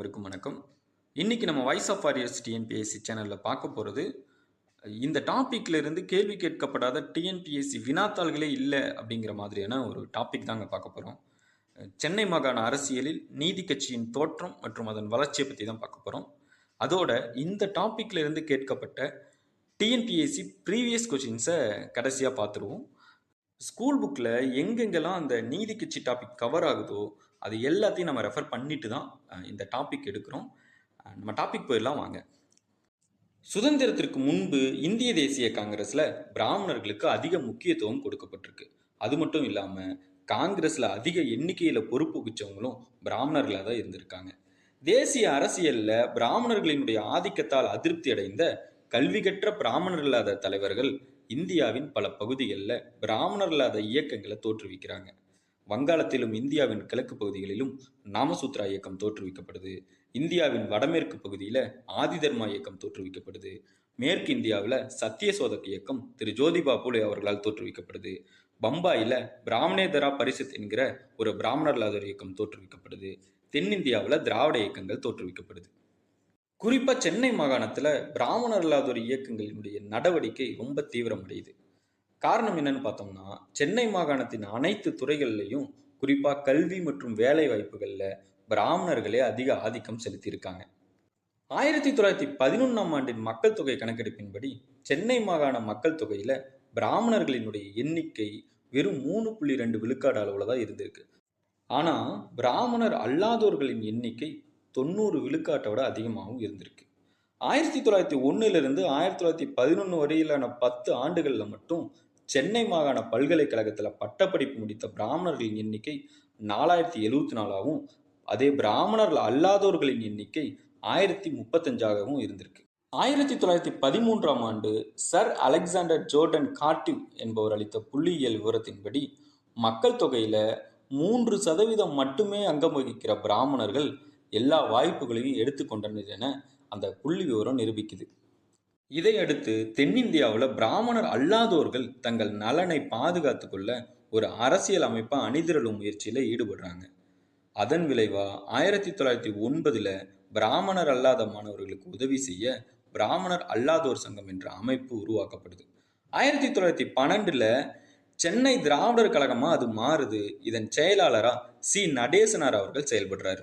அனைவருக்கும் வணக்கம். இன்னைக்கு நம்ம வாய்ஸ் ஆஃப் வாரியர்ஸ் டிஎன்பிஎஸ்சி சேனலில் பார்க்க போகிறது இந்த டாப்பிக்லேருந்து கேள்வி கேட்கப்படாத டிஎன்பிஎஸ்சி வினாத்தாள்களே இல்லை அப்படிங்கிற மாதிரியான ஒரு டாபிக் தாங்க பார்க்க போகிறோம் சென்னை மாகாண அரசியலில் நீதி கட்சியின் தோற்றம் மற்றும் அதன் வளர்ச்சியை பற்றி தான் பார்க்க போகிறோம் அதோட இந்த டாப்பிக்லேருந்து கேட்கப்பட்ட டிஎன்பிஎஸ்சி ப்ரீவியஸ் கொஷின்ஸை கடைசியாக பார்த்துருவோம். ஸ்கூல் புக்கில் எங்கெங்கெல்லாம் அந்த நீதி கட்சி டாபிக் கவர் ஆகுதோ அது எல்லாத்தையும் நம்ம ரெஃபர் பண்ணிட்டு தான் இந்த டாபிக் எடுக்கிறோம். நம்ம டாபிக் போயிடலாம் வாங்க. சுதந்திரத்திற்கு முன்பு இந்திய தேசிய காங்கிரஸில் பிராமணர்களுக்கு அதிக முக்கியத்துவம் கொடுக்கப்பட்டிருக்கு. அது மட்டும் இல்லாமல் காங்கிரஸில் அதிக எண்ணிக்கையில் பொறுப்பு வச்சவங்களும் பிராமணர்களாக தான் இருந்திருக்காங்க. தேசிய அரசியலில் பிராமணர்களினுடைய ஆதிக்கத்தால் அதிருப்தி அடைந்த கல்வி கற்ற பிராமணர் இல்லாத தலைவர்கள் இந்தியாவின் பல பகுதிகளில் பிராமணர் இல்லாத இயக்கங்களை தோற்றுவிக்கிறாங்க. வங்காளத்திலும் இந்தியாவின் கிழக்கு பகுதிகளிலும் நாமசூத்ரா இயக்கம் தோற்றுவிக்கப்படுது. இந்தியாவின் வடமேற்கு பகுதியில் ஆதிதர்மா இயக்கம் தோற்றுவிக்கப்படுது. மேற்கு இந்தியாவில் சத்தியசோதக் இயக்கம் திரு ஜோதிபா பூலே அவர்களால் தோற்றுவிக்கப்படுது. பம்பாயில் பிராமணேதரா பரிசத் என்கிற ஒரு பிராமணர் இயக்கம் தோற்றுவிக்கப்படுது. தென்னிந்தியாவில் திராவிட இயக்கங்கள் தோற்றுவிக்கப்படுது. குறிப்பாக சென்னை மாகாணத்தில் பிராமணர் இயக்கங்களினுடைய நடவடிக்கை ரொம்ப தீவிரமடையுது. காரணம் என்னன்னு பார்த்தோம்னா சென்னை மாகாணத்தின் அனைத்து துறைகள்லையும் குறிப்பாக கல்வி மற்றும் வேலை வாய்ப்புகளில் பிராமணர்களே அதிக ஆதிக்கம் செலுத்தியிருக்காங்க. ஆயிரத்தி தொள்ளாயிரத்தி பதினொன்றாம் ஆண்டின் மக்கள் தொகை கணக்கெடுப்பின்படி சென்னை மாகாண மக்கள் தொகையில் பிராமணர்களினுடைய எண்ணிக்கை வெறும் மூணு புள்ளி ரெண்டு விழுக்காடு அளவில் தான் இருந்திருக்கு. ஆனால் பிராமணர் அல்லாதோர்களின் எண்ணிக்கை தொண்ணூறு விழுக்காட்டோட அதிகமாகவும் இருந்திருக்கு. ஆயிரத்தி தொள்ளாயிரத்தி ஒன்றிலிருந்து ஆயிரத்தி தொள்ளாயிரத்தி பதினொன்று வரையிலான பத்து ஆண்டுகளில் மட்டும் சென்னை மாகாண பல்கலைக்கழகத்தில் பட்டப்படிப்பு முடித்த பிராமணர்களின் எண்ணிக்கை நாலாயிரத்தி எழுவத்தி நாலாகவும் அதே பிராமணர்கள் அல்லாதோர்களின் எண்ணிக்கை ஆயிரத்தி முப்பத்தஞ்சாகவும் இருந்திருக்கு. ஆயிரத்தி தொள்ளாயிரத்தி பதிமூன்றாம் ஆண்டு சர் அலெக்சாண்டர் ஜோர்டன் கார்டிவ் என்பவர் அளித்த புள்ளியியல் விவரத்தின்படி மக்கள் தொகையில் மூன்று சதவீதம் மட்டுமே அங்கம் வகிக்கிற பிராமணர்கள் எல்லா வாய்ப்புகளையும் எடுத்துக்கொண்டனர் என அந்த புள்ளி விவரம் நிரூபிக்குது. இதையடுத்து தென்னிந்தியாவில் பிராமணர் அல்லாதோர்கள் தங்கள் நலனை பாதுகாத்துக்கொள்ள ஒரு அரசியல் அமைப்பை அணிதிரளும் முயற்சியில் ஈடுபடுறாங்க. அதன் விளைவா ஆயிரத்தி தொள்ளாயிரத்தி ஒன்பதில் பிராமணர் அல்லாத மாணவர்களுக்கு உதவி செய்ய பிராமணர் அல்லாதோர் சங்கம் என்ற அமைப்பு உருவாக்கப்படுது. ஆயிரத்தி தொள்ளாயிரத்தி பன்னெண்டில் சென்னை திராவிடர் கழகமாக அது மாறுது. இதன் செயலாளராக சி. நடேசனார் அவர்கள் செயல்படுறாரு.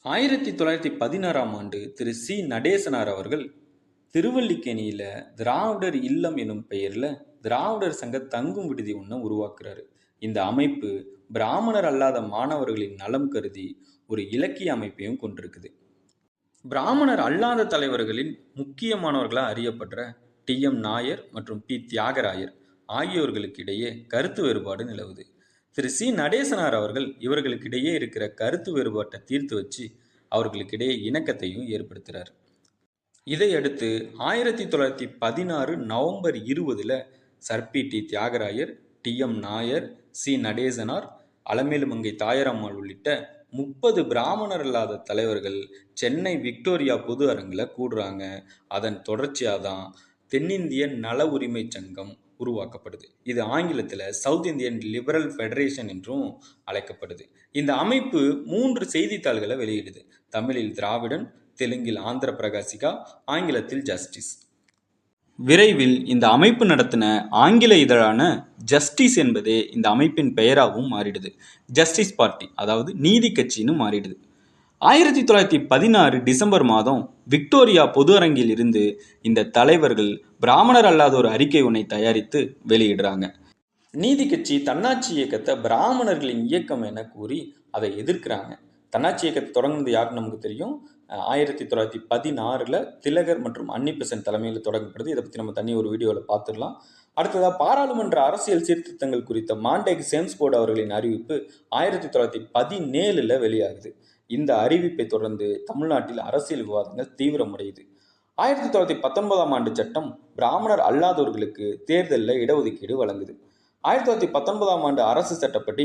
ஆயிரத்தி தொள்ளாயிரத்தி பதினாறாம் ஆண்டு திரு. சி. நடேசனார் அவர்கள் திருவல்லிக்கேணியில் திராவிடர் இல்லம் எனும் பெயரில் திராவிடர் சங்க தங்கும் விடுதி ஒன்று உருவாக்குறாரு. இந்த அமைப்பு பிராமணர் அல்லாத மாணவர்களின் நலம் கருதி ஒரு இலக்கிய அமைப்பையும் கொண்டிருக்குது. பிராமணர் அல்லாத தலைவர்களின் முக்கியமானவர்களாக அறியப்படுற டி. எம். நாயர் மற்றும் பி. தியாகராயர் ஆகியோர்களுக்கு இடையே கருத்து வேறுபாடு நிலவுது. திரு. சி. நடேசனார் அவர்கள் இவர்களுக்கிடையே இருக்கிற கருத்து வேறுபாட்டை தீர்த்து வச்சு அவர்களுக்கிடையே இணக்கத்தையும் ஏற்படுத்துகிறார் இதையடுத்து ஆயிரத்தி தொள்ளாயிரத்தி பதினாறு நவம்பர் இருபதில் சர்பி D Thyagarayar T M Nair C Natesanar Alamelumangai Thayarammal உள்ளிட்ட முப்பது பிராமணர் இல்லாத தலைவர்கள் சென்னை விக்டோரியா பொது அரங்கில் கூடுறாங்க. அதன் தொடர்ச்சியாக தான் தென்னிந்திய நல உரிமை சங்கம் உருவாக்கப்படுது. இது ஆங்கிலத்தில் சவுத் இந்தியன் லிபரல் ஃபெடரேஷன் என்றும் அழைக்கப்படுது. இந்த அமைப்பு மூன்று செய்தித்தாள்களை வெளியிடுது. தமிழில் திராவிடன் தெலுங்கில் ஆந்திர பிரகாசிகா ஆங்கிலத்தில் ஜஸ்டிஸ் விரைவில் இந்த அமைப்பு நடத்தின ஆங்கில இதழான ஜஸ்டிஸ் என்பதே இந்த அமைப்பின் பெயராகவும் மாறிடுது. ஜஸ்டிஸ் பார்ட்டி அதாவது நீதி கட்சின்னு மாறிடுது. ஆயிரத்தி தொள்ளாயிரத்தி பதினாறு டிசம்பர் மாதம் விக்டோரியா பொது அரங்கில் இருந்து இந்த தலைவர்கள் பிராமணர் அல்லாத ஒரு அறிக்கை ஒன்றை தயாரித்து வெளியிடுறாங்க. நீதி கட்சி தன்னாட்சி இயக்கத்தை பிராமணர்களின் இயக்கம் என கூறி அதை எதிர்க்கிறாங்க. தன்னாட்சி இயக்கத்தை தொடங்குனது யாருன்னு நமக்கு தெரியும். ஆயிரத்தி தொள்ளாயிரத்தி பதினாறில் திலகர் மற்றும் அன்னிபெசன்ட் தலைமையில் தொடங்கப்படுது. இதை பற்றி நம்ம தனி ஒரு வீடியோவில் பார்த்துடலாம் அடுத்ததாக பாராளுமன்ற அரசியல் சீர்திருத்தங்கள் குறித்த மாண்டேக் சேம்ஸ்போர்டு அவர்களின் அறிவிப்பு ஆயிரத்தி தொள்ளாயிரத்தி பதினேழில் வெளியாகுது. இந்த அறிவிப்பை தொடர்ந்து தமிழ்நாட்டில் அரசியல் விவாதங்கள் தீவிரமடையுது. ஆயிரத்தி தொள்ளாயிரத்தி பத்தொன்பதாம் ஆண்டு சட்டம் பிராமணர் அல்லாதவர்களுக்கு தேர்தலில் இடஒதுக்கீடு வழங்குது. ஆயிரத்தி தொள்ளாயிரத்தி பத்தொன்பதாம் ஆண்டு அரசு சட்டப்படி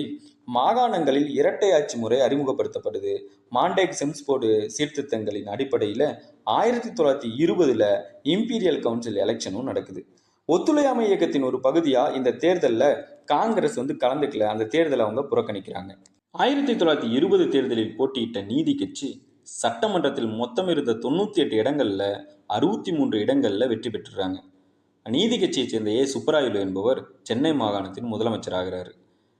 மாகாணங்களில் இரட்டை ஆட்சி முறை அறிமுகப்படுத்தப்படுது. மாண்டேக் செம்ஸ்போர்டு சீர்திருத்தங்களின் அடிப்படையில் ஆயிரத்தி தொள்ளாயிரத்தி இருபதில் இம்பீரியல் கவுன்சில் எலெக்ஷனும் நடக்குது. ஒத்துழையாமை இயக்கத்தின் ஒரு பகுதியாக இந்த தேர்தலில் காங்கிரஸ் வந்து கலந்துக்கல. அந்த தேர்தலை அவங்க புறக்கணிக்கிறாங்க. ஆயிரத்தி தொள்ளாயிரத்தி இருபது தேர்தலில் போட்டியிட்ட நீதி கட்சி சட்டமன்றத்தில் மொத்தம் இருந்த தொண்ணூற்றி எட்டு இடங்களில் அறுபத்தி மூன்று இடங்களில் வெற்றி பெற்றுறாங்க. நீதி கட்சியைச் சேர்ந்த ஏ. சுப்பராயுலு என்பவர் சென்னை மாகாணத்தின் முதலமைச்சராகிறார்.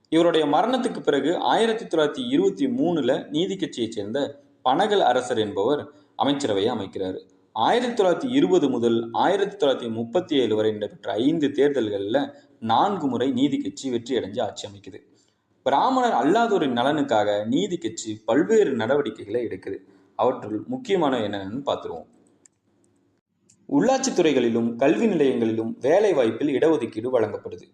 இவருடைய மரணத்துக்கு பிறகு ஆயிரத்தி தொள்ளாயிரத்தி இருபத்தி மூணுல நீதி கட்சியைச் சேர்ந்த பனகல் அரசர் என்பவர் அமைச்சரவையை அமைக்கிறார். ஆயிரத்தி தொள்ளாயிரத்தி இருபது முதல் ஆயிரத்தி தொள்ளாயிரத்தி முப்பத்தி ஏழு வரை நடைபெற்ற ஐந்து தேர்தல்களில் நான்கு முறை நீதி கட்சி வெற்றி அடைஞ்சு ஆட்சி அமைக்குது. பிராமணர் அல்லாதோரின் நலனுக்காக நீதி கட்சி பல்வேறு நடவடிக்கைகளை எடுக்குது. அவற்றுள் முக்கியமான என்னென்னு பார்த்துருவோம். உள்ளாட்சி துறைகளிலும் கல்வி நிலையங்களிலும் வேலை வாய்ப்பில் இடஒதுக்கீடு வழங்கப்படுது.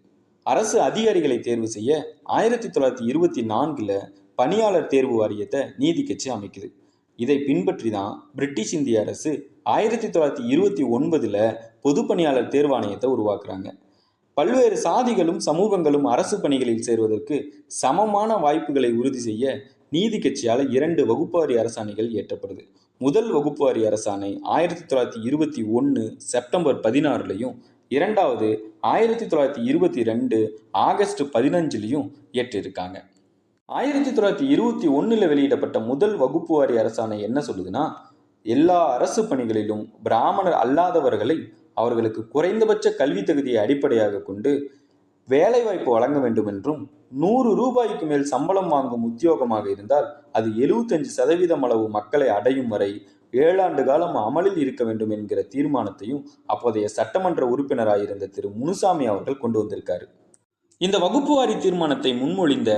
அரசு அதிகாரிகளை தேர்வு செய்ய ஆயிரத்தி தொள்ளாயிரத்தி இருபத்தி நான்கில் பணியாளர் தேர்வு வாரியத்தை நீதி கட்சி அமைக்குது. இதை பின்பற்றி தான் பிரிட்டிஷ் இந்திய அரசு ஆயிரத்தி தொள்ளாயிரத்தி இருபத்தி ஒன்பதில் பொது பணியாளர் தேர்வாணையத்தை உருவாக்குறாங்க. பல்வேறு சாதிகளும் சமூகங்களும் அரசு பணிகளில் சேர்வதற்கு சமமான வாய்ப்புகளை உறுதி செய்ய நீதி கட்சியால் இரண்டு வகுப்பாரி அரசாணைகள் இயற்றப்படுது. முதல் வகுப்புவாரி அரசாணை ஆயிரத்தி தொள்ளாயிரத்தி இருபத்தி ஒன்று செப்டம்பர் பதினாறுலையும் இரண்டாவது ஆயிரத்தி தொள்ளாயிரத்தி இருபத்தி ரெண்டு ஆகஸ்ட் பதினஞ்சுலையும் இயற்றியிருக்காங்க ஆயிரத்தி தொள்ளாயிரத்தி இருபத்தி ஒன்றில் வெளியிடப்பட்ட முதல் வகுப்புவாரி அரசாணை என்ன சொல்லுதுன்னா எல்லா அரசு பணிகளிலும் பிராமணர் அல்லாதவர்களை அவர்களுக்கு குறைந்தபட்ச கல்வி தகுதியை அடிப்படையாக கொண்டு வேலைவாய்ப்பு வழங்க வேண்டும் என்றும் நூறு ரூபாய்க்கு மேல் சம்பளம் வாங்கும் உத்தியோகமாக இருந்தால் அது எழுபத்தஞ்சு சதவீதம் அளவு மக்களை அடையும் வரை ஏழாண்டு காலம் அமலில் இருக்க வேண்டும் என்கிற தீர்மானத்தையும் அப்போதைய சட்டமன்ற உறுப்பினராயிருந்த திரு. முனுசாமி அவர்கள் கொண்டு வந்திருக்காரு. இந்த வகுப்புவாரி தீர்மானத்தை முன்மொழிந்த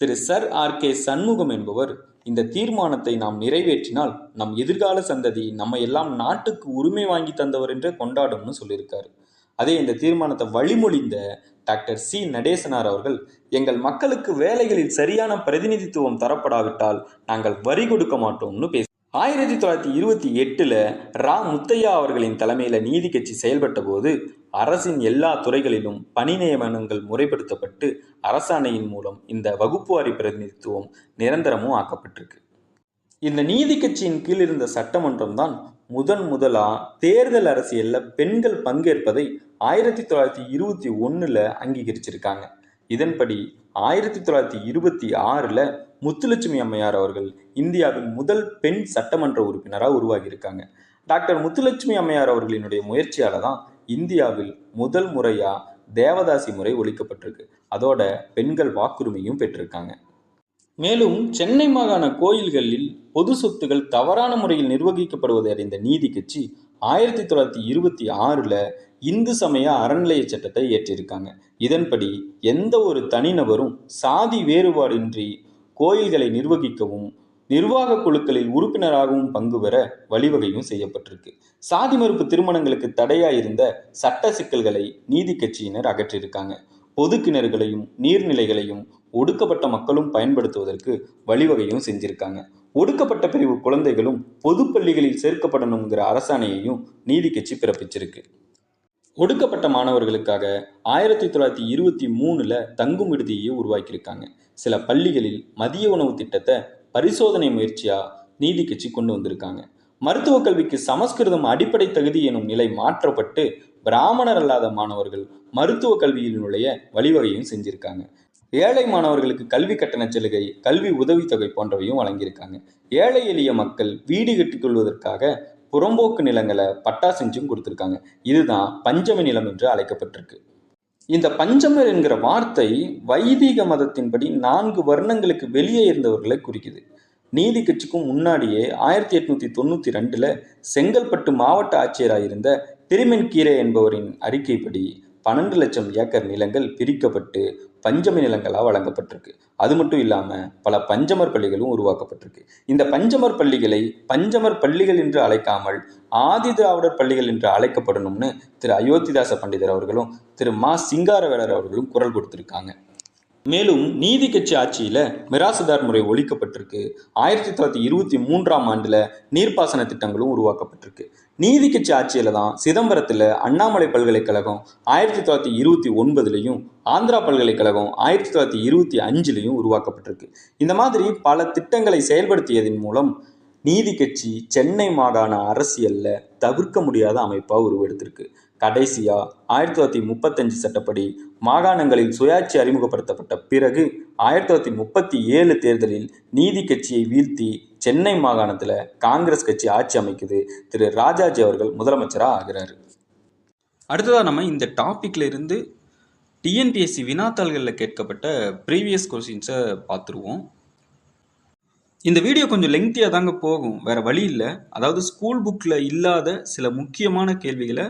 திரு. சர். ஆர். கே. சண்முகம் என்பவர் இந்த தீர்மானத்தை நாம் நிறைவேற்றினால் நம் எதிர்கால சந்ததி நம்ம எல்லாம் நாட்டுக்கு உரிமை வாங்கி தந்தவர் என்றே கொண்டாடும்னு சொல்லியிருக்காரு. அதே இந்த தீர்மானத்தை வழிமொழிந்த டாக்டர் சி நடேசனார் அவர்கள் எங்கள் மக்களுக்கு வேலைகளில் சரியான பிரதிநிதித்துவம் தரப்படாவிட்டால் நாங்கள் வரி கொடுக்க மாட்டோம்னு பேச ஆயிரத்தி தொள்ளாயிரத்தி இருபத்தி எட்டுல ரா. முத்தையா அவர்களின் தலைமையில நீதி கட்சி செயல்பட்ட போது அரசின் எல்லா துறைகளிலும் பணி நியமனங்கள் முறைப்படுத்தப்பட்டு அரசாணையின் மூலம் இந்த வகுப்புவாரி பிரதிநிதித்துவம் நிரந்தரமும் ஆக்கப்பட்டிருக்கு. இந்த நீதி கட்சியின் கீழ் இருந்த சட்டமன்றம் தான் முதன் முதலா தேர்தல் அரசியல்ல பெண்கள் பங்கேற்பதை ஆயிரத்தி தொள்ளாயிரத்தி இருபத்தி ஒன்றில் அங்கீகரிச்சிருக்காங்க. இதன்படி ஆயிரத்தி தொள்ளாயிரத்தி இருபத்தி ஆறுல முத்துலட்சுமி அம்மையார் அவர்கள் இந்தியாவின் முதல் பெண் சட்டமன்ற உறுப்பினராக உருவாகியிருக்காங்க. டாக்டர் முத்துலட்சுமி அம்மையார் அவர்களினுடைய முயற்சியால தான் இந்தியாவில் முதல் முறையா தேவதாசி முறை ஒழிக்கப்பட்டிருக்கு. அதோட பெண்கள் வாக்குரிமையும் பெற்றிருக்காங்க. மேலும் சென்னை மாகாண கோயில்களில் பொது சொத்துகள் தவறான முறையில் நிர்வகிக்கப்படுவதை அறிந்த நீதி கட்சி ஆயிரத்தி தொள்ளாயிரத்தி இருபத்தி ஆறுல இந்து சமய அறநிலைய சட்டத்தை இயற்றியிருக்காங்க இதன்படி எந்த ஒரு தனிநபரும் சாதி வேறுபாடின்றி கோயில்களை நிர்வகிக்கவும் நிர்வாக குழுக்களில் உறுப்பினராகவும் பங்கு பெற வழிவகையும் செய்யப்பட்டிருக்கு. சாதி மறுப்பு திருமணங்களுக்கு தடையாக இருந்த சட்ட சிக்கல்களை நீதி கட்சியினர் அகற்றியிருக்காங்க பொது கிணறுகளையும் நீர்நிலைகளையும் ஒடுக்கப்பட்ட மக்களும் பயன்படுத்துவதற்கு வழிவகையும் செஞ்சிருக்காங்க. ஒடுக்கப்பட்ட பிரிவு குழந்தைகளும் பொது பள்ளிகளில் சேர்க்கப்படணுங்கிற அரசாணையையும் நீதி கட்சி பிறப்பிச்சிருக்கு. ஒடுக்கப்பட்ட மாணவர்களுக்காக ஆயிரத்தி தொள்ளாயிரத்தி இருபத்தி மூணுல தங்கும் விடுதியை உருவாக்கியிருக்காங்க. சில பள்ளிகளில் மதிய உணவு திட்டத்தை பரிசோதனை முயற்சியா நீதி கட்சி கொண்டு வந்திருக்காங்க. மருத்துவக் கல்விக்கு சமஸ்கிருதம் அடிப்படை தகுதி எனும் நிலை மாற்றப்பட்டு பிராமணர் அல்லாத மாணவர்கள் மருத்துவ கல்வியில் நுழைய வழிவகையும் செஞ்சிருக்காங்க. ஏழை மாணவர்களுக்கு கல்வி கட்டண சலுகை கல்வி உதவித்தொகை போன்றவையும் வழங்கியிருக்காங்க. ஏழை எளிய மக்கள் வீடு கட்டிக்கொள்வதற்காக புறம்போக்கு நிலங்களை பட்டா செஞ்சும் கொடுத்துருக்காங்க. இதுதான் பஞ்சமி நிலம் என்று அழைக்கப்பட்டிருக்கு. இந்த பஞ்சமர் என்கிற வார்த்தை வைதிக மதத்தின்படி நான்கு வர்ணங்களுக்கு வெளியே இருந்தவர்களை குறிக்குது. நீதி கட்சிக்கும் முன்னாடியே ஆயிரத்தி எட்நூத்தி தொண்ணூத்தி ரெண்டுல செங்கல்பட்டு மாவட்ட ஆட்சியராக இருந்த திருமென்கீரை என்பவரின் அறிக்கைப்படி பன்னெண்டு லட்சம் ஏக்கர் நிலங்கள் பிரிக்கப்பட்டு பஞ்சமி நிலங்களாக வழங்கப்பட்டிருக்கு. அது மட்டும் இல்லாமல் பல பஞ்சமர் பள்ளிகளும் உருவாக்கப்பட்டிருக்கு. இந்த பஞ்சமர் பள்ளிகளை பஞ்சமர் பள்ளிகள் என்று அழைக்காமல் ஆதி திராவிடர் பள்ளிகள் என்று அழைக்கப்படணும்னு திரு அயோத்திதாச பண்டிதர் அவர்களும் திரு மா சிங்காரவேலர் அவர்களும் குரல் கொடுத்திருக்காங்க. மேலும் நீதி கட்சி ஆட்சியில் மிராசுதார் முறை ஒழிக்கப்பட்டிருக்கு. ஆயிரத்தி தொள்ளாயிரத்தி இருபத்தி மூன்றாம் ஆண்டில் நீர்ப்பாசன திட்டங்களும் உருவாக்கப்பட்டிருக்கு. நீதி கட்சி ஆட்சியில் தான் சிதம்பரத்தில் அண்ணாமலை பல்கலைக்கழகம் ஆயிரத்தி தொள்ளாயிரத்தி இருபத்தி ஒன்பதுலையும் ஆந்திரா பல்கலைக்கழகம் ஆயிரத்தி தொள்ளாயிரத்தி இருபத்தி அஞ்சுலையும் உருவாக்கப்பட்டிருக்கு. இந்த மாதிரி பல திட்டங்களை செயல்படுத்தியதன் மூலம் நீதி கட்சி சென்னை மாகாண அரசியல்ல தவிர்க்க முடியாத அமைப்பாக உருவெடுத்திருக்கு. கடைசியாக ஆயிரத்தி தொள்ளாயிரத்தி முப்பத்தஞ்சு சட்டப்படி மாகாணங்களில் சுயாட்சி அறிமுகப்படுத்தப்பட்ட பிறகு ஆயிரத்தி தொள்ளாயிரத்தி முப்பத்தி ஏழு தேர்தலில் நீதி கட்சியை வீழ்த்தி சென்னை மாகாணத்தில் காங்கிரஸ் கட்சி ஆட்சி அமைக்குது திரு ராஜாஜி அவர்கள் முதலமைச்சராக ஆகிறாரு. அடுத்ததாக நம்ம இந்த டாப்பிக்கில் இருந்து டிஎன்பிஎஸ்சி வினாத்தாள்களில் கேட்கப்பட்ட ப்ரீவியஸ் கொஸ்டின்ஸை பார்த்துருவோம் இந்த வீடியோ கொஞ்சம் லெங்க்தியாக தாங்க போகும் வேறு வழி இல்லை. அதாவது ஸ்கூல் புக்கில் இல்லாத சில முக்கியமான கேள்விகளை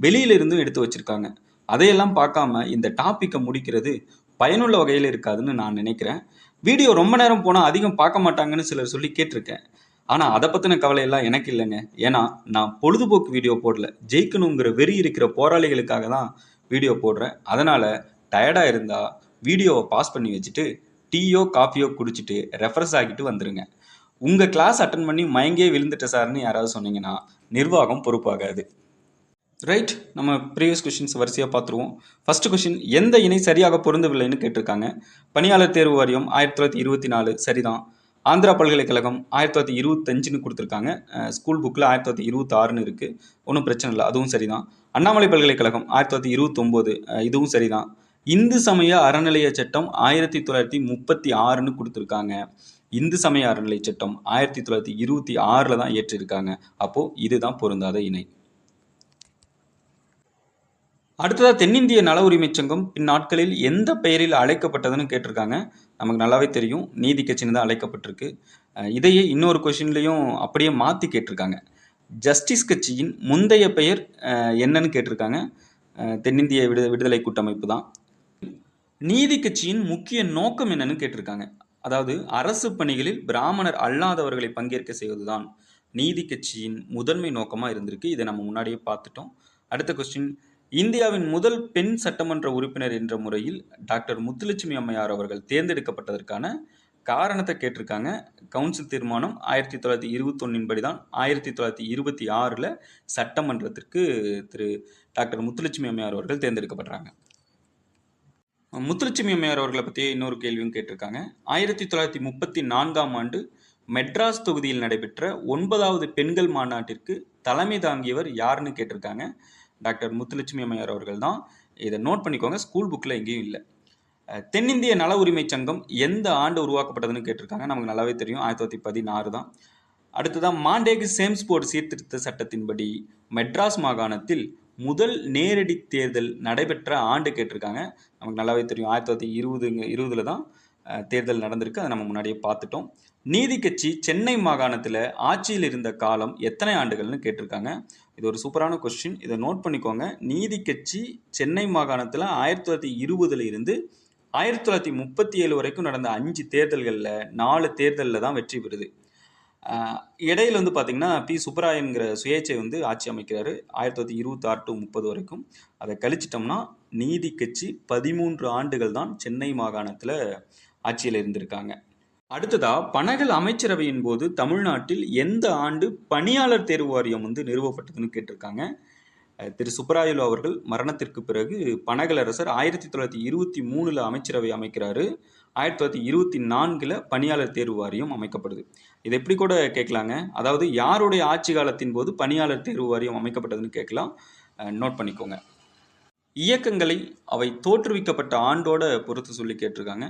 வெளியிலிருந்தும் எடுத்து வச்சுருக்காங்க. அதையெல்லாம் பார்க்காம இந்த டாப்பிக்கை முடிக்கிறது பயனுள்ள வகையில் இருக்காதுன்னு நான் நினைக்கிறேன். வீடியோ ரொம்ப நேரம் போனால் அதிகம் பார்க்க மாட்டாங்கன்னு சிலர் சொல்லி கேட்டிருக்கேன். ஆனால் அதை பற்றின கவலையெல்லாம் எனக்கு இல்லைங்க. ஏன்னா நான் பொழுதுபோக்கு வீடியோ போடல. ஜெயிக்கணுங்கிற வெறி இருக்கிற போராளிகளுக்காக தான் வீடியோ போடுறேன். அதனால் டயர்டாக இருந்தால் வீடியோவை பாஸ் பண்ணி வச்சுட்டு டீயோ காஃபியோ குடிச்சிட்டு ரெஃப்ரெஷ் ஆகிட்டு வந்துடுங்க உங்கள் கிளாஸ் அட்டன் பண்ணி மயங்கே விழுந்துட்ட சார்னு யாராவது சொன்னீங்கன்னா நிர்வாகம் பொறுப்பாகாது. ரைட் நம்ம ப்ரீவியஸ் கொஷின்ஸ் வரிசையாக பார்த்துருவோம். ஃபர்ஸ்ட் கொஷின் எந்த இணை சரியாக பொருந்தவில்லைன்னு கேட்டிருக்காங்க. பணியாளர் தேர்வு வாரியம் ஆயிரத்தி தொள்ளாயிரத்தி இருபத்தி நாலு சரிதான். ஆந்திரா பல்கலைக்கழகம் ஆயிரத்தி தொள்ளாயிரத்தி இருபத்தஞ்சுன்னு கொடுத்துருக்காங்க. ஸ்கூல் புக்கில் ஆயிரத்தி தொள்ளாயிரத்தி இருபத்தாறுன்னு இருக்குது ஒன்றும் பிரச்சனை இல்லை அதுவும் சரிதான். அண்ணாமலை பல்கலைக்கழகம் ஆயிரத்தி தொள்ளாயிரத்தி இருபத்தொம்போது இதுவும் சரிதான். இந்து சமய அறநிலைய சட்டம் ஆயிரத்தி தொள்ளாயிரத்தி முப்பத்தி ஆறுன்னு கொடுத்துருக்காங்க. இந்து சமய அறநிலைய சட்டம் ஆயிரத்தி தொள்ளாயிரத்தி இருபத்தி ஆறில் தான் ஏற்றிருக்காங்க அப்போது இதுதான் பொருந்தாத இணை. அடுத்ததாக தென்னிந்திய நல உரிமை சங்கம் பின்னாட்களில் எந்த பெயரில் அழைக்கப்பட்டதுன்னு கேட்டிருக்காங்க. நமக்கு நல்லாவே தெரியும். நீதி கட்சின்னு தான் அழைக்கப்பட்டிருக்கு. இதையே இன்னொரு கொஷின்லையும் அப்படியே மாற்றி கேட்டிருக்காங்க. ஜஸ்டிஸ் கட்சியின் முந்தைய பெயர் என்னன்னு கேட்டிருக்காங்க. தென்னிந்திய விடு விடுதலை கூட்டமைப்பு தான். நீதி கட்சியின் முக்கிய நோக்கம் என்னன்னு கேட்டிருக்காங்க. அதாவது அரசு பணிகளில் பிராமணர் அல்லாதவர்களை பங்கேற்க செய்வதுதான் நீதி கட்சியின் முதன்மை நோக்கமாக இருந்திருக்கு. இதை நம்ம முன்னாடியே பார்த்துட்டோம். அடுத்த கொஸ்டின் இந்தியாவின் முதல் பெண் சட்டமன்ற உறுப்பினர் என்ற முறையில் டாக்டர் முத்துலட்சுமி அம்மையார் அவர்கள் தேர்ந்தெடுக்கப்பட்டதற்கான காரணத்தை கேட்டிருக்காங்க. கவுன்சில் தீர்மானம் ஆயிரத்தி தொள்ளாயிரத்தி இருபத்தொன்னின் படி தான் ஆயிரத்தி தொள்ளாயிரத்தி இருபத்தி ஆறில் சட்டமன்றத்திற்கு திரு டாக்டர் முத்துலட்சுமி அம்மையார் அவர்கள் தேர்ந்தெடுக்கப்படுறாங்க. முத்துலட்சுமி அம்மையார் அவர்களை பற்றி இன்னொரு கேள்வியும் கேட்டிருக்காங்க. ஆயிரத்தி தொள்ளாயிரத்தி முப்பத்தி நான்காம் ஆண்டு மெட்ராஸ் தொகுதியில் நடைபெற்ற ஒன்பதாவது பெண்கள் மாநாட்டிற்கு தலைமை தாங்கியவர் யாருன்னு கேட்டிருக்காங்க. டாக்டர் முத்துலட்சுமி அம்மையார் அவர்கள் தான் இதை நோட் பண்ணிக்கோங்க. ஸ்கூல் புக்கில் எங்கேயும் இல்லை. தென்னிந்திய நல உரிமை சங்கம் எந்த ஆண்டு உருவாக்கப்பட்டதுன்னு கேட்டிருக்காங்க. நமக்கு நல்லாவே தெரியும். ஆயிரத்தி தொள்ளாயிரத்தி பதினாறு தான். அடுத்ததான் மாண்டேகு சேம்ஸ்போர்ட் சீர்திருத்த சட்டத்தின்படி மெட்ராஸ் மாகாணத்தில் முதல் நேரடி தேர்தல் நடைபெற்ற ஆண்டு கேட்டிருக்காங்க. நமக்கு நல்லாவே தெரியும். ஆயிரத்தி தொள்ளாயிரத்தி இருபதுங்க இருபதுல தான் தேர்தல் நடந்திருக்கு. அதை நம்ம முன்னாடியே பார்த்துட்டோம். நீதி கட்சி சென்னை மாகாணத்தில் ஆட்சியில் இருந்த காலம் எத்தனை ஆண்டுகள்னு கேட்டிருக்காங்க. இது ஒரு சூப்பரான கொஸ்டின் இதை நோட் பண்ணிக்கோங்க. நீதி கட்சி சென்னை மாகாணத்தில் ஆயிரத்தி தொள்ளாயிரத்தி இருபதுல இருந்து ஆயிரத்தி தொள்ளாயிரத்தி முப்பத்தி ஏழு வரைக்கும் நடந்த அஞ்சு தேர்தல்களில் நாலு தேர்தலில் தான் வெற்றி பெறுது. இடையில வந்து பார்த்தீங்கன்னா பி சுப்பராயன்கிற சுயேட்சை வந்து ஆட்சி அமைக்கிறாரு. ஆயிரத்தி தொள்ளாயிரத்தி இருபத்தாறு டு முப்பது வரைக்கும். அதை கழிச்சிட்டோம்னா நீதி கட்சி பதிமூன்று ஆண்டுகள் தான் சென்னை மாகாணத்தில் ஆட்சியில் இருந்திருக்காங்க. அடுத்ததா பனகல் அமைச்சரவையின் போது தமிழ்நாட்டில் எந்த ஆண்டு பணியாளர் தேர்வு வாரியம் வந்து நிறுவப்பட்டதுன்னு கேட்டிருக்காங்க. திரு. சுப்பராயலு அவர்கள் மரணத்திற்கு பிறகு பனகல் அரசர் ஆயிரத்தி தொள்ளாயிரத்தி இருபத்தி மூணுல அமைச்சரவை அமைக்கிறாரு. ஆயிரத்தி தொள்ளாயிரத்தி இருபத்தி நான்கில் பணியாளர் தேர்வு வாரியம் அமைக்கப்படுது. இது எப்படி கூட கேட்கலாங்க. அதாவது யாருடைய ஆட்சி காலத்தின் போது பணியாளர் தேர்வு வாரியம் அமைக்கப்பட்டதுன்னு கேட்கலாம். நோட் பண்ணிக்கோங்க. இயக்கங்களை அவை தோற்றுவிக்கப்பட்ட ஆண்டோட பொறுத்து சொல்லி கேட்டிருக்காங்க.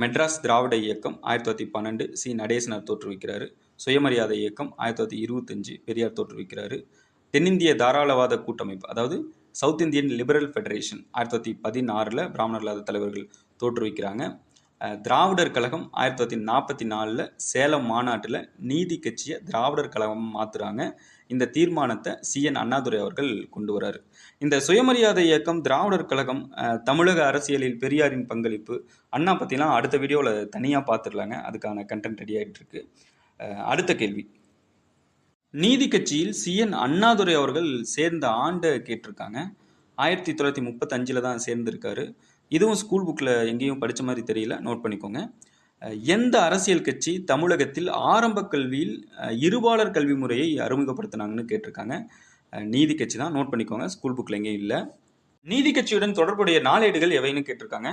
மெட்ராஸ் திராவிட இயக்கம் ஆயிரத்தி தொள்ளாயிரத்தி பன்னெண்டு சி நடேசனர் தோற்றுவிக்கிறாரு. சுயமரியாதை இயக்கம் ஆயிரத்தி தொள்ளாயிரத்தி இருபத்தஞ்சு பெரியார் தோற்றுவிக்கிறாரு. தென்னிந்திய தாராளவாத கூட்டமைப்பு அதாவது சவுத் இந்தியன் லிபரல் ஃபெடரேஷன் ஆயிரத்தி தொள்ளாயிரத்தி பதினாறில் பிராமணர் இல்லாத தலைவர்கள் தோற்றுவிக்கிறாங்க. திராவிடர் கழகம் ஆயிரத்தி தொள்ளாயிரத்தி நாற்பத்தி நாலில் சேலம் மாநாட்டில் நீதி கட்சியை திராவிடர் கழகம் மாற்றுறாங்க இந்த தீர்மானத்தை சிஎன் அண்ணாதுரை அவர்கள் கொண்டு வராரு. இந்த சுயமரியாதை இயக்கம் திராவிடர் கழகம் தமிழக அரசியலில் பெரியாரின் பங்களிப்பு அண்ணா பற்றிலாம் அடுத்த வீடியோவில் தனியாக பார்த்துடலாங்க அதுக்கான கண்டென்ட் ரெடி ஆகிட்டு இருக்கு. அடுத்த கேள்வி. நீதி கட்சியில் சிஎன் அண்ணாதுரை அவர்கள் சேர்ந்த ஆண்டை கேட்டிருக்காங்க. ஆயிரத்தி தொள்ளாயிரத்தி முப்பத்தஞ்சில் தான் சேர்ந்திருக்காரு. இதுவும் ஸ்கூல் புக்கில் எங்கேயும் படித்த மாதிரி தெரியல. நோட் பண்ணிக்கோங்க. எந்த அரசியல் கட்சி தமிழகத்தில் ஆரம்ப கல்வியில் இருபாளர் இருபாலர் கல்வி முறையை அறிமுகப்படுத்தினாங்கன்னு கேட்டிருக்காங்க. நீதி கட்சி தான். நோட் பண்ணிக்கோங்க. ஸ்கூல் புக்கில் எங்கேயும் இல்லை. நீதி கட்சியுடன் தொடர்புடைய நாளேடுகள் எவைன்னு கேட்டிருக்காங்க.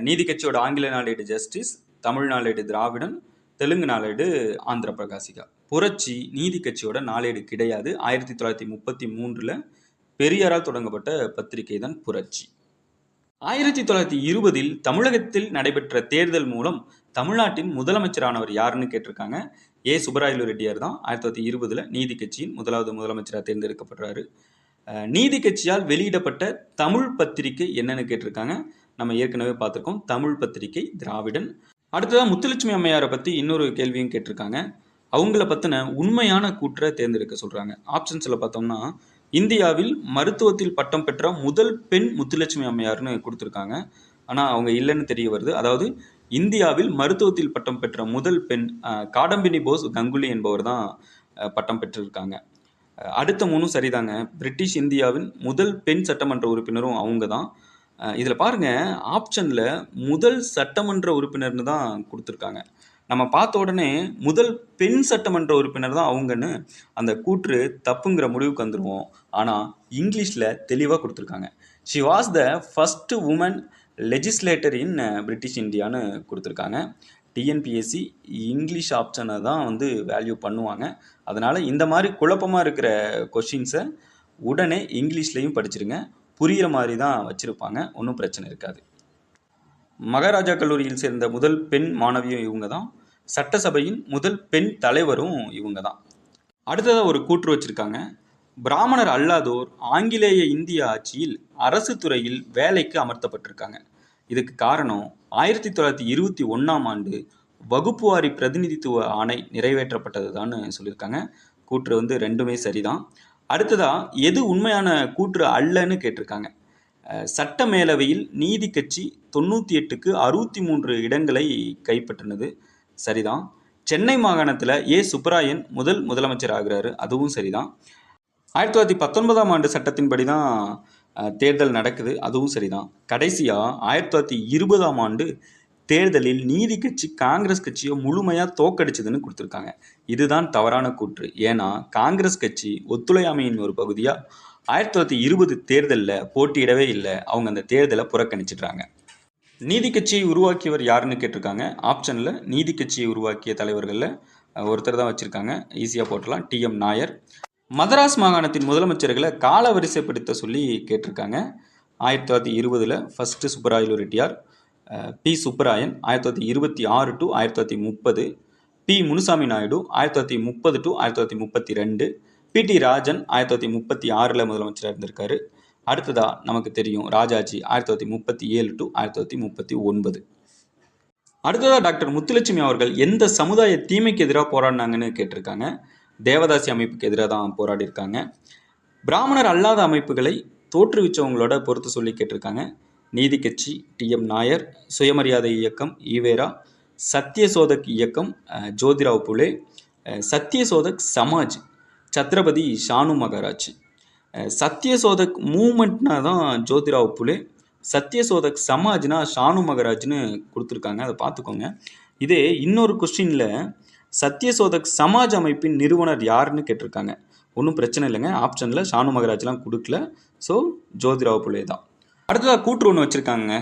நீதி கட்சியோட ஆங்கில நாளேடு ஜஸ்டிஸ் தமிழ் நாளேடு திராவிடன் தெலுங்கு நாளேடு ஆந்திர பிரகாசிகா. புரட்சி நீதி கட்சியோட நாளேடு கிடையாது. ஆயிரத்தி தொள்ளாயிரத்தி முப்பத்தி மூன்றில் பெரியாரால் தொடங்கப்பட்ட பத்திரிகை தான் புரட்சி. ஆயிரத்தி தொள்ளாயிரத்தி இருபதில் தமிழகத்தில் நடைபெற்ற தேர்தல் மூலம் தமிழ்நாட்டின் முதலமைச்சரானவர் யாருன்னு கேட்டிருக்காங்க? ஏ. சுப்பராயலு ரெட்டியார் தான். ஆயிரத்தி தொள்ளாயிரத்தி இருபதுல நீதி கட்சியின் முதலாவது முதலமைச்சராக தேர்ந்தெடுக்கப்படுறாரு. நீதி கட்சியால் வெளியிடப்பட்ட தமிழ் பத்திரிகை என்னன்னு கேட்டிருக்காங்க. நம்ம ஏற்கனவே பார்த்துருக்கோம். தமிழ் பத்திரிகை திராவிடன். அடுத்ததாக முத்துலட்சுமி அம்மையாரை பற்றி இன்னொரு கேள்வியும் கேட்டிருக்காங்க. அவங்கள பற்றின உண்மையான கூற்றை தேர்ந்தெடுக்க சொல்கிறாங்க ஆப்ஷன்ஸில் பார்த்தோம்னா இந்தியாவில் மருத்துவத்தில் பட்டம் பெற்ற முதல் பெண் முத்துலட்சுமி அம்மையார்னு கொடுத்துருக்காங்க. ஆனால் அவங்க இல்லைன்னு தெரிய வருது. அதாவது இந்தியாவில் மருத்துவத்தில் பட்டம் பெற்ற முதல் பெண் காடம்பினி போஸ் கங்குலி என்பவர் தான் பட்டம் பெற்றிருக்காங்க. அடுத்த மூணும் சரிதாங்க. பிரிட்டிஷ் இந்தியாவின் முதல் பெண் சட்டமன்ற உறுப்பினரும் அவங்க தான். இதில் பாருங்க ஆப்ஷனில் முதல் சட்டமன்ற உறுப்பினர்னு தான் கொடுத்துருக்காங்க. நம்ம பார்த்த உடனே முதல் பெண் சட்டமன்ற உறுப்பினர் தான் அவங்கன்னு அந்த கூற்று தப்புங்கிற முடிவுக்கு வந்துடுவோம் ஆனால் இங்கிலீஷில் தெளிவாக கொடுத்துருக்காங்க. She was the first woman legislator in British இந்தியான்னு கொடுத்துருக்காங்க. டிஎன்பிஎஸ்சி இங்கிலீஷ் ஆப்ஷனை தான் வந்து வேல்யூ பண்ணுவாங்க. அதனால் இந்த மாதிரி குழப்பமாக இருக்கிற கொஷின்ஸை உடனே இங்கிலீஷ்லேயும் படிச்சிருங்க. புரிகிற மாதிரி தான் வச்சுருப்பாங்க. ஒன்றும் பிரச்சனை இருக்காது. மகாராஜா கல்லூரியில் சேர்ந்த முதல் பெண் மாணவியும் இவங்க தான். சட்டசபையின் முதல் பெண் தலைவரும் இவங்க தான். அடுத்ததாக ஒரு கூற்று வச்சுருக்காங்க. பிராமணர் அல்லாதோர் ஆங்கிலேய இந்திய ஆட்சியில் அரசு துறையில் வேலைக்கு அமர்த்தப்பட்டிருக்காங்க. இதுக்கு காரணம் ஆயிரத்தி தொள்ளாயிரத்தி இருபத்தி ஒன்றாம் ஆண்டு வகுப்புவாரி பிரதிநிதித்துவ ஆணை நிறைவேற்றப்பட்டது தான் சொல்லியிருக்காங்க. கூற்று வந்து ரெண்டுமே சரிதான். அடுத்ததா எது உண்மையான கூற்று அல்லன்னு கேட்டிருக்காங்க. சட்ட மேலவையில் நீதி கட்சி தொண்ணூற்றி எட்டுக்கு அறுபத்தி மூன்று இடங்களை கைப்பற்றினது. சரிதான். சென்னை மாகாணத்தில் ஏ. சுப்பராயன் முதல் முதலமைச்சர் ஆகிறாரு. அதுவும் சரிதான். ஆயிரத்தி தொள்ளாயிரத்தி பத்தொன்பதாம் ஆண்டு சட்டத்தின்படி தான் தேர்தல் நடக்குது. அதுவும் சரிதான். கடைசியாக ஆயிரத்தி தொள்ளாயிரத்தி இருபதாம் ஆண்டு தேர்தலில் நீதி கட்சி காங்கிரஸ் கட்சியை முழுமையாக தோக்கடிச்சதுன்னு கொடுத்துருக்காங்க. இதுதான் தவறான கூற்று. ஏன்னா காங்கிரஸ் கட்சி ஒத்துழையாமையின் ஒரு பகுதியாக ஆயிரத்தி தொள்ளாயிரத்தி இருபது தேர்தலில் போட்டியிடவே இல்லை. அவங்க அந்த தேர்தலை புறக்கணிச்சிட்றாங்க. நீதி கட்சியை உருவாக்கியவர் யாருன்னு கேட்டிருக்காங்க. ஆப்ஷனில் நீதி கட்சியை உருவாக்கிய தலைவர்களில் ஒருத்தர் தான் வச்சுருக்காங்க. ஈஸியாக போட்டலாம் டிஎம் நாயர். மதராஸ் மாகாணத்தின் முதலமைச்சர்களை கால வரிசைப்படுத்த சொல்லி கேட்டிருக்காங்க. ஆயிரத்தி தொள்ளாயிரத்தி இருபதில் ஃபஸ்ட்டு சுப்பராயலு ரெட்டியார் பி சுப்பராயன் ஆயிரத்தி தொள்ளாயிரத்தி இருபத்தி ஆறு டு ஆயிரத்தி தொள்ளாயிரத்தி முப்பது பி முனுசாமி நாயுடு ஆயிரத்தி தொள்ளாயிரத்தி முப்பது டு ஆயிரத்தி தொள்ளாயிரத்தி முப்பத்தி ரெண்டு பிடி ராஜன் ஆயிரத்தி தொள்ளாயிரத்தி முப்பத்தி ஆறில் முதலமைச்சராக இருந்திருக்காரு. அடுத்ததாக நமக்கு தெரியும் ராஜாஜி ஆயிரத்தி தொள்ளாயிரத்தி முப்பத்தி ஏழு டு ஆயிரத்தி தொள்ளாயிரத்தி முப்பத்தி ஒன்பது. அடுத்ததாக டாக்டர் முத்துலட்சுமி அவர்கள் எந்த சமுதாய தீமைக்கு எதிராக போராடினாங்கன்னு கேட்டிருக்காங்க. தேவதாசி அமைப்புக்கு எதிராக தான் போராடி இருக்காங்க பிராமணர் அல்லாத அமைப்புகளை தோற்றுவிச்சவங்களோட பொறுத்து சொல்லி கேட்டிருக்காங்க. நீதி கட்சி டிஎம் நாயர் சுயமரியாதை இயக்கம் ஈவேரா சத்யசோதக் இயக்கம் ஜோதிராவ் புலே அஹ், சத்யசோதக் சமாஜ் சத்ரபதி ஷானு மகாராஜ். அஹ், சத்யசோதக் மூமெண்ட்னா தான் ஜோதிராவ் புலே சத்யசோதக் சமாஜ்னா ஷானு மகராஜ்னு கொடுத்துருக்காங்க. அதை பார்த்துக்கோங்க. இதே இன்னொரு கொஸ்டினில் சத்யசோதக் சமாஜ் அமைப்பின் நிறுவனர் யாருன்னு கேட்டிருக்காங்க. ஒன்றும் பிரச்சனை இல்லைங்க. ஆப்ஷனில் ஷானு மகராஜ்லாம் கொடுக்கல. ஸோ ஜோதிராவ் புலே தான். அடுத்ததாக கூற்று ஒன்று வச்சுருக்காங்க.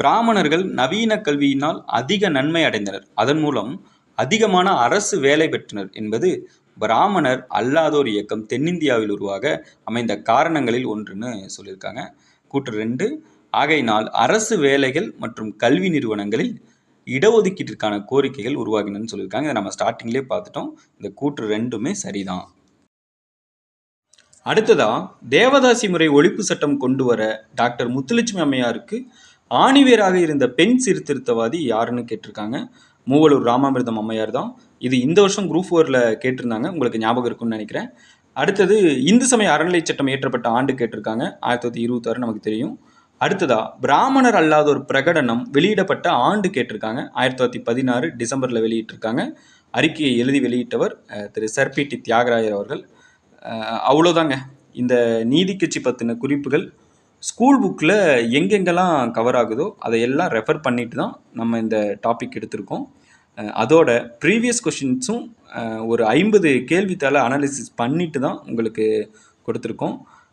பிராமணர்கள் நவீன கல்வியினால் அதிக நன்மை அடைந்தனர். அதன் மூலம் அதிகமான அரசு வேலை பெற்றனர் என்பது பிராமணர் அல்லாதோர் இயக்கம் தென்னிந்தியாவில் உருவாக அமைந்த காரணங்களில் ஒன்றுன்னு சொல்லியிருக்காங்க. கூற்று ரெண்டு ஆகையினால் அரசு வேலைகள் மற்றும் கல்வி நிறுவனங்களில் இடஒதுக்கீட்டிற்கான கோரிக்கைகள் உருவாகினன்னு சொல்லியிருக்காங்க. இதை நம்ம ஸ்டார்டிங்லேயே பார்த்துட்டோம். இந்த கூற்று ரெண்டுமே சரிதான். அடுத்ததா தேவதாசி முறை ஒழிப்பு சட்டம் கொண்டு வர டாக்டர் முத்துலட்சுமி அம்மையாருக்கு ஆணிவேராக இருந்த பெண் சீர்திருத்தவாதி யாருன்னு கேட்டிருக்காங்க. மூவலூர் ராமாமிர்தம் அம்மையார் தான். இது இந்த வருஷம் குரூப் ஃபோரில் கேட்டிருந்தாங்க. உங்களுக்கு ஞாபகம் இருக்கும்னு நினைக்கிறேன். அடுத்தது இந்து சமய அறநிலை சட்டம் இயற்றப்பட்ட ஆண்டு கேட்டிருக்காங்க. ஆயிரத்தி தொள்ளாயிரத்தி இருபத்தாறு நமக்கு தெரியும். அடுத்ததா பிராமணர் அல்லாத ஒரு பிரகடனம் வெளியிடப்பட்ட ஆண்டு கேட்டிருக்காங்க. ஆயிரத்தி தொள்ளாயிரத்தி பதினாறு டிசம்பரில் வெளியிட்டிருக்காங்க. அறிக்கையை எழுதி வெளியிட்டவர் திரு சர்பிடி தியாகராயர் அவர்கள். அவ்வளோதாங்க. இந்த நீதி கட்சி பற்றின குறிப்புகள் ஸ்கூல் புக்கில் எங்கெங்கெல்லாம் கவர் ஆகுதோ அதையெல்லாம் ரெஃபர் பண்ணிட்டு தான் நம்ம இந்த டாபிக் எடுத்திருக்கோம். அதோட ப்ரீவியஸ் கொஷின்ஸும் ஒரு ஐம்பது கேள்வித்தாள அனாலிசிஸ் பண்ணிட்டு தான் உங்களுக்கு கொடுத்துருக்கோம்.